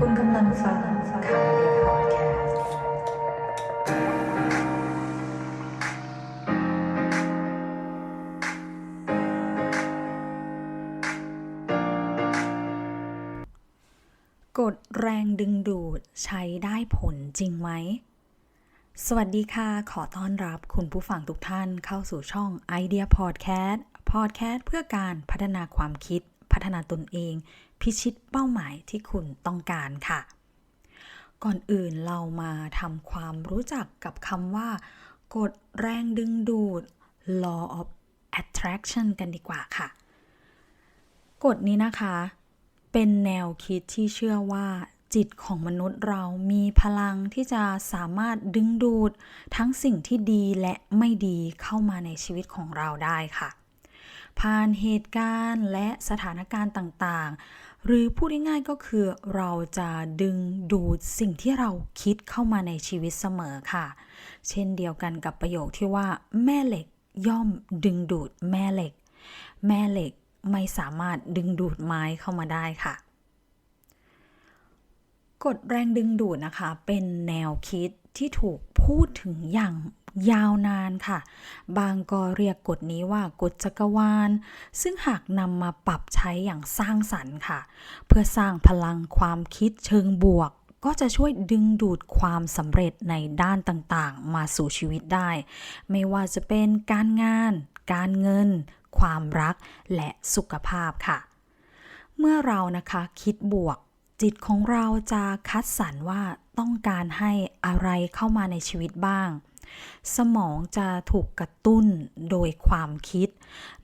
คุณกำลังฟังคำเดียวพอดแคสต์กฎแรงดึงดูดใช้ได้ผลจริงไหม สวัสดีค่ะ ขอต้อนรับคุณผู้ฟังทุกท่านเข้าสู่ช่อง Idea Podcast Podcast เพื่อการพัฒนาความคิด พัฒนาตนเอง พิชิตเป้าหมายที่คุณต้องการค่ะ ก่อนอื่นเรามาทำความรู้จักกับคำว่า กฎแรงดึงดูด law of attraction กันดีกว่าค่ะ กฎนี้นะคะ เป็นแนวคิดที่เชื่อว่าจิตของมนุษย์เรามีพลังที่จะสามารถดึงดูด ทั้งสิ่งที่ดีและไม่ดีเข้ามาในชีวิตของเราได้ค่ะ ผ่านเหตุการณ์และสถานการณ์ต่างๆ หรือพูดง่ายๆก็คือเราจะดึงดูดสิ่งที่เราคิดเข้ามาในชีวิตเสมอค่ะ เช่นเดียวกันกับประโยคที่ว่า แม่เหล็กย่อมดึงดูดแม่เหล็ก แม่เหล็กไม่สามารถดึงดูดไม้เข้ามาได้ค่ะกฎแรงดึงดูดนะคะเป็นแนวคิดที่ถูกพูดถึงอย่าง ยาวนานค่ะ บางก็เรียกกฎนี้ว่ากฎจักรวาล ซึ่งหากนำมาปรับใช้อย่างสร้างสรรค์ค่ะ เพื่อสร้างพลังความคิดเชิงบวกก็จะช่วยดึงดูดความสำเร็จในด้านต่างๆ มาสู่ชีวิตได้ ไม่ว่าจะเป็นการงาน การเงิน ความรัก และสุขภาพค่ะ เมื่อเรานะคะคิดบวก จิตของเราจะคัดสรรว่าต้องการให้อะไรเข้ามาในชีวิตบ้าง สมองจะถูกกระตุ้นโดยความคิด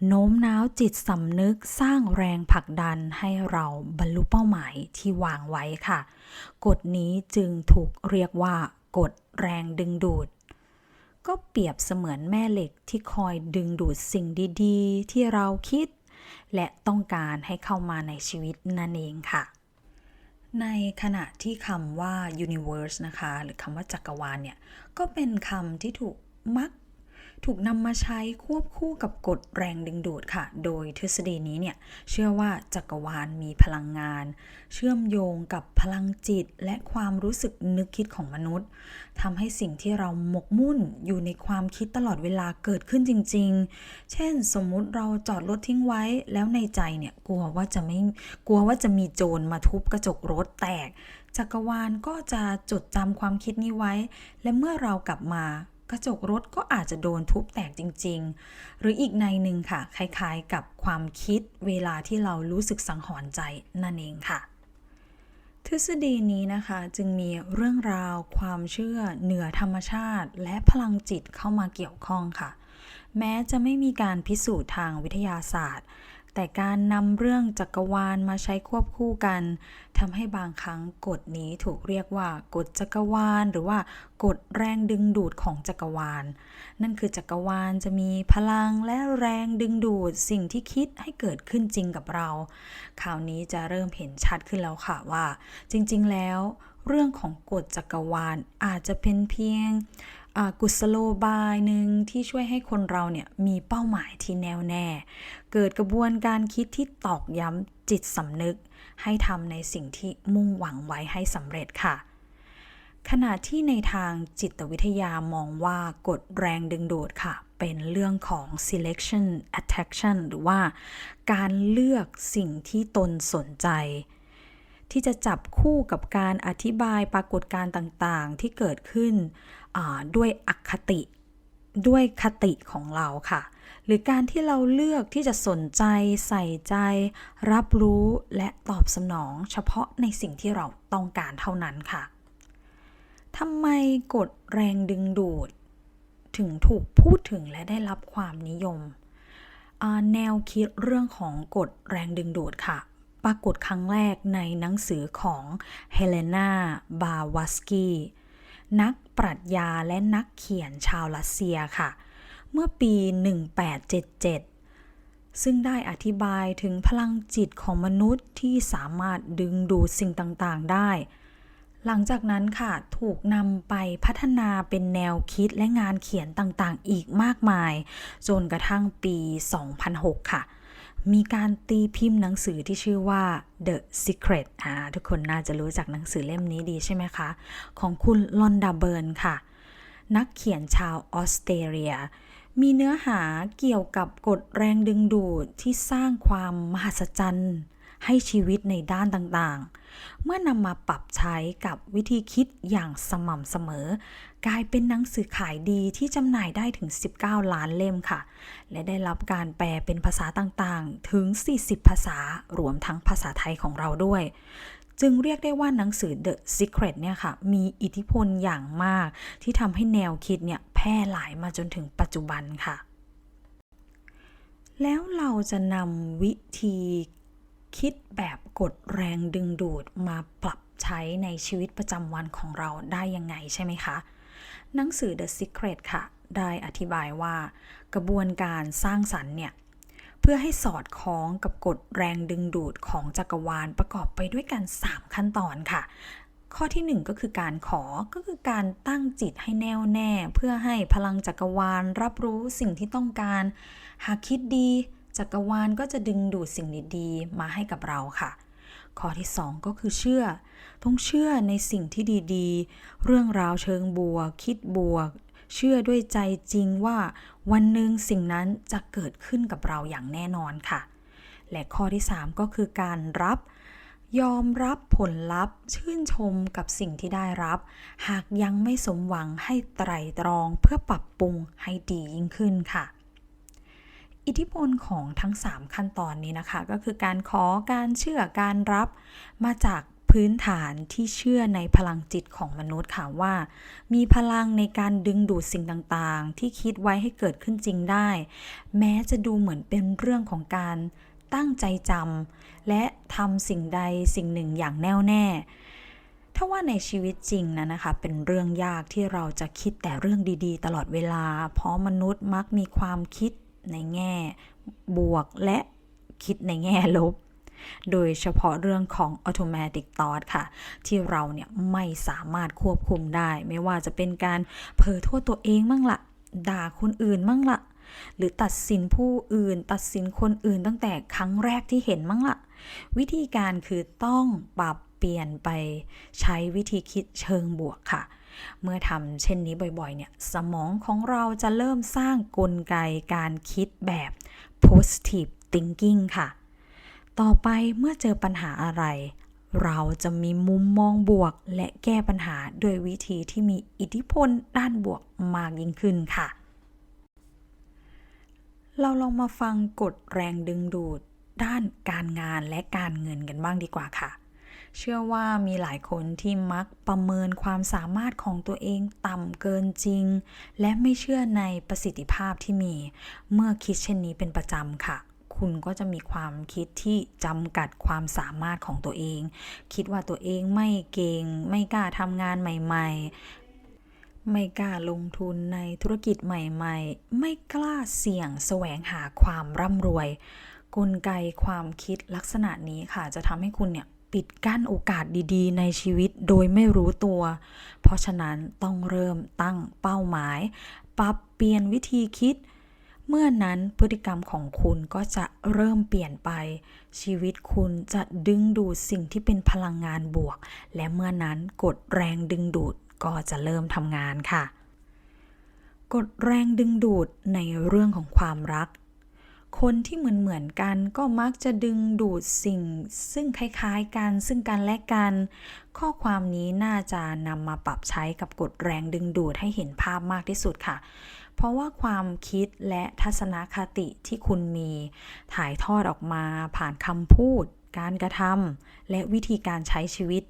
โน้มน้าวจิตสำนึกสร้างแรงผลักดันให้เราบรรลุเป้าหมายที่วางไว้ค่ะ กฎนี้จึงถูกเรียกว่ากฎแรงดึงดูด ก็เปรียบเสมือนแม่เหล็กที่คอยดึงดูดสิ่งดี ๆ ที่เราคิด และต้องการให้เข้ามาในชีวิตนั่นเองค่ะ ในขณะที่คำว่า universe นะคะ หรือคำว่าจักรวาลเนี่ย ก็เป็นคำที่ถูกมัก ถูกนำมาใช้ควบคู่กับกฎแรงดึงดูดค่ะ โดยทฤษฎีนี้เนี่ยเชื่อว่าจักรวาลมีพลังงาน เชื่อมโยงกับพลังจิต และความรู้สึกนึกคิดของมนุษย์ทำให้สิ่งที่เราหมกมุ่นอยู่ในความคิดตลอดเวลาเกิดขึ้นจริง ๆ เช่น สมมุติเราจอดรถทิ้งไว้แล้วในใจเนี่ยกลัวว่าจะไม่กลัวว่าจะมีโจรมาทุบกระจกรถแตกจักรวาลก็จะจดจำความคิดนี้ไว้ และเมื่อเรากลับมา กระจกรถก็อาจจะโดนทุบแตกจริง ๆ หรืออีกในหนึ่งค่ะ คล้ายๆ กับความคิดเวลาที่เรารู้สึกสังหรณ์ใจนั่นเองค่ะ ทฤษฎีนี้นะคะจึงมีเรื่องราว ความเชื่อ เหนือธรรมชาติ และพลังจิตเข้ามาเกี่ยวข้องค่ะ แม้จะไม่มีการพิสูจน์ทางวิทยาศาสตร์ แต่การนำเรื่องจักรวาลมาใช้ควบคู่กันทำให้บางครั้งกฎนี้ถูกเรียกว่ากฎจักรวาล หรือว่ากฎแรงดึงดูดของจักรวาล นั่นคือจักรวาลจะมีพลังและแรงดึงดูดสิ่งที่คิดให้เกิดขึ้นจริงกับเรา คราวนี้จะเริ่มเห็นชัดขึ้นแล้วค่ะว่า จริง ๆ แล้ว เรื่องของกฎจักรวาลอาจจะเป็นเพียง กุศโลบายหนึ่งที่ช่วยให้คนเราเนี่ยมีเป้าหมายที่แน่วแน่ เกิดกระบวนการคิดที่ตอกย้ำจิตสำนึก ให้ทำในสิ่งที่มุ่งหวังไว้ให้สำเร็จค่ะ ขณะที่ในทางจิตวิทยามองว่ากฎแรงดึงดูดค่ะ เป็นเรื่องของ selection attraction หรือว่าการเลือกสิ่งที่ตนสนใจ ที่จะจับคู่กับการอธิบายปรากฏการณ์ต่างๆ ที่เกิดขึ้นด้วยอคติ ด้วยคติของเราค่ะ หรือการที่เราเลือกที่จะสนใจใส่ใจ รับรู้และตอบสนอง เฉพาะในสิ่งที่เราต้องการเท่านั้นค่ะทำไมกฎแรงดึงดูด ถึงถูกพูดถึงและได้รับความนิยม แนวคิดเรื่องของกฎแรงดึงดูดค่ะ ปรากฏครั้งแรกในหนังสือของเฮเลนาบาวาสกีนักปรัชญาและนักเขียนชาวรัสเซียค่ะ เมื่อปี 1877 ซึ่งได้อธิบายถึงพลังจิตของมนุษย์ที่สามารถดึงดูดสิ่งต่าง ๆ ได้ หลังจากนั้นค่ะถูกนำไปพัฒนาเป็นแนวคิดและงานเขียนต่าง ๆ อีกมากมาย จนกระทั่งปี 2006 ค่ะ มีการตีพิมพ์หนังสือที่ชื่อว่า The Secret อ่าทุกคนน่าจะรู้จักหนังสือเล่มนี้ดีใช่ไหมคะ ของคุณลอนดาเบิร์นค่ะ นักเขียนชาวออสเตรเลีย มีเนื้อหาเกี่ยวกับกฎแรงดึงดูดที่สร้างความมหัศจรรย์ ให้ชีวิตในด้านต่างๆ เมื่อนำมาปรับใช้กับวิธีคิดอย่างสม่ำเสมอ กลายเป็นหนังสือขายดีที่จำหน่ายได้ถึง 19 ล้านเล่มค่ะ และได้รับการแปลเป็นภาษาต่างๆ ถึง 40 ภาษารวมทั้งภาษาไทยของเราด้วย จึงเรียกได้ว่าหนังสือ The Secret เนี่ยค่ะ มีอิทธิพลอย่างมาก ที่ทำให้แนวคิดเนี่ยแพร่หลายมาจนถึงปัจจุบันค่ะแล้วเราจะนำวิธี คิดแบบกดแรงดึงดูดมาปรับใช้ในชีวิตประจำวันของเราได้ยังไงใช่ไหมคะ หนังสือ The Secret ค่ะ ได้อธิบายว่ากระบวนการสร้างสรรค์เนี่ยเพื่อให้สอดคล้องกับกฎแรงดึงดูดของจักรวาลประกอบไปด้วยกัน 3 ขั้นตอนค่ะ ข้อที่ 1 ก็คือการขอก็คือการตั้งจิตให้แน่วแน่ เพื่อให้พลังจักรวาลรับรู้สิ่งที่ต้องการ หากคิดดี จักรวาลก็จะดึงดูดสิ่งดีๆ มาให้กับเราค่ะ ข้อที่ 2 ก็คือเชื่อ ต้องเชื่อในสิ่งที่ดีๆ เรื่องราวเชิงบวก คิดบวก เชื่อด้วยใจจริงว่า วันหนึ่งสิ่งนั้นจะเกิดขึ้นกับเราอย่างแน่นอนค่ะ และข้อที่ 3 ก็คือการรับยอมรับผลลัพธ์ชื่นชมกับสิ่งที่ได้รับ หากยังไม่สมหวังให้ไตรตรองเพื่อปรับปรุงให้ดียิ่งขึ้นค่ะ อิทธิพลของทั้ง 3 ขั้นตอนนี้นะคะ ก็คือการขอการเชื่อการรับมาจากพื้นฐานที่เชื่อในพลังจิตของมนุษย์ค่ะว่า มีพลังในการดึงดูดสิ่งต่างๆ ที่คิดไว้ให้เกิดขึ้นจริงได้ แม้จะดูเหมือนเป็นเรื่องของการตั้งใจจำและทำสิ่งใดสิ่งหนึ่งอย่างแน่วแน่ถ้าว่าในชีวิตจริงนะนะคะ เป็นเรื่องยากที่เราจะคิดแต่เรื่องดีๆ ตลอดเวลา เพราะมนุษย์มักมีความคิด ในแง่บวกและคิดในแง่ลบ โดยเฉพาะเรื่องของ automatic thought ค่ะ ที่เราเนี่ยไม่สามารถควบคุมได้ ไม่ว่าจะเป็นการเผลอโทษตัวเองมั่งละด่าคนอื่นมั่งละหรือตัดสินผู้อื่น ตัดสินคนอื่นตั้งแต่ครั้งแรกที่เห็นมั่งละวิธีการคือต้องปรับเปลี่ยนไปใช้วิธีคิดเชิงบวกค่ะ เมื่อทำเช่นนี้บ่อยๆ เนี่ย สมองของเราจะเริ่มสร้างกลไกการคิดแบบ positive thinking ค่ะ ต่อไปเมื่อเจอปัญหาอะไร เราจะมีมุมมองบวก และแก้ปัญหาด้วยวิธีที่มีอิทธิพลด้านบวกมากยิ่งขึ้นค่ะ เราลองมาฟังกฎแรงดึงดูดด้านการงานและการเงินกันบ้างดีกว่าค่ะ เชื่อว่ามีหลายคนที่มักประเมินความสามารถของตัวเองต่ำเกินจริง และไม่เชื่อในประสิทธิภาพที่มี เมื่อคิดเช่นนี้เป็นประจำค่ะ คุณก็จะมีความคิดที่จำกัดความสามารถของตัวเอง คิดว่าตัวเองไม่เก่ง ไม่กล้าทำงานใหม่ ๆไม่กล้าลงทุนในธุรกิจใหม่ๆ ไม่กล้าเสี่ยงแสวงหาความร่ำรวย กลไกความคิดลักษณะนี้ค่ะ จะทำให้คุณเนี่ย ปิดกั้นโอกาสดีๆ ในชีวิตโดยไม่รู้ตัว เพราะฉะนั้นต้องเริ่มตั้งเป้าหมาย ปรับเปลี่ยนวิธีคิด เมื่อนั้นพฤติกรรมของคุณก็จะเริ่มเปลี่ยนไป ชีวิตคุณจะดึงดูดสิ่งที่เป็นพลังงานบวก และเมื่อนั้นกฎแรงดึงดูดก็จะเริ่มทำงานค่ะกฎแรงดึงดูดในเรื่องของความรัก คนที่เหมือนเหมือนกันก็มักจะดึงดูดสิ่ง ซึ่งคล้ายๆกัน ซึ่งกันและกัน ข้อความนี้น่าจะนำมาปรับใช้กับกฎแรงดึงดูดให้เห็นภาพมากที่สุดค่ะ เพราะว่าความคิดและทัศนคติที่คุณมี ถ่ายทอดออกมาผ่านคำพูด การกระทำและวิธีการใช้ชีวิต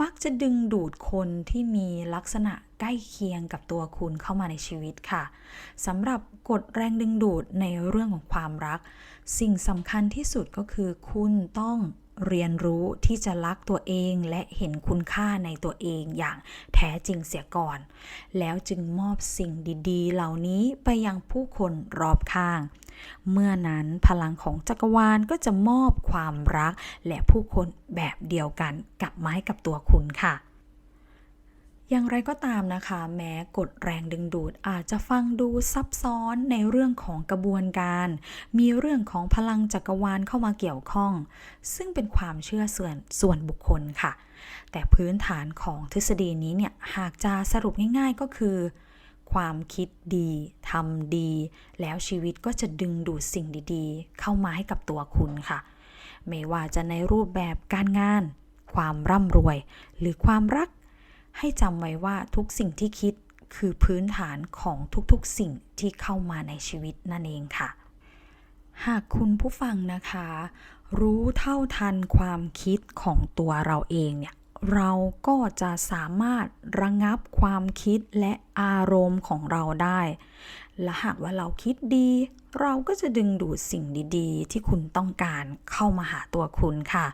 มักจะดึงดูดคนที่มีลักษณะใกล้เคียงกับตัวคุณเข้ามาในชีวิตค่ะสำหรับกฎแรงดึงดูดในเรื่องของความรัก สิ่งสำคัญที่สุดก็คือคุณต้อง เรียนรู้ที่จะรักตัวเองและเห็นคุณค่าในตัวเองอย่างแท้จริงเสียก่อน แล้วจึงมอบสิ่งดีๆ เหล่านี้ไปยังผู้คนรอบข้าง เมื่อนั้นพลังของจักรวาลก็จะมอบความรักและผู้คนแบบเดียวกันกลับมาให้กับตัวคุณค่ะ อย่างไรก็ตามนะคะ แม้กฎแรงดึงดูดอาจจะฟังดูซับซ้อนในเรื่องของกระบวนการ มีเรื่องของพลังจักรวาลเข้ามาเกี่ยวข้อง ซึ่งเป็นความเชื่อส่วนส่วนบุคคลค่ะ แต่พื้นฐานของทฤษฎีนี้เนี่ยหากจะสรุปง่ายๆก็คือ ความคิดดีทำดี แล้วชีวิตก็จะดึงดูดสิ่งดีๆ เข้ามาให้กับตัวคุณค่ะ ไม่ว่าจะในรูปแบบการงาน ความร่ำรวย หรือความรัก ให้จำไว้ว่าทุกสิ่งที่คิดคือพื้นฐานของทุกๆสิ่งที่เข้ามาในชีวิตนั่นเองค่ะ หากคุณผู้ฟังนะคะ รู้เท่าทันความคิดของตัวเราเองเนี่ยเราก็จะสามารถระงับความคิดและอารมณ์ของเราได้ และหากว่าเราคิดดี เราก็จะดึงดูดสิ่งดีๆ ที่คุณต้องการเข้ามาหาตัวคุณค่ะ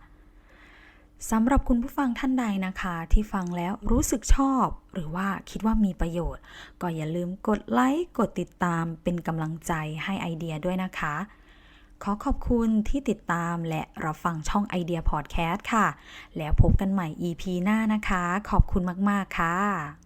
สำหรับคุณผู้ฟังท่านใดนะคะ ที่ฟังแล้วรู้สึกชอบ หรือว่าคิดว่ามีประโยชน์ ก็อย่าลืมกดไลค์กดติดตามเป็นกำลังใจให้ไอเดียด้วยนะคะ ขอขอบคุณที่ติดตามและรับฟังช่องไอเดียพอดแคสต์ค่ะ แล้วพบกันใหม่ EP หน้านะคะ ขอบคุณมาก ๆ ค่ะ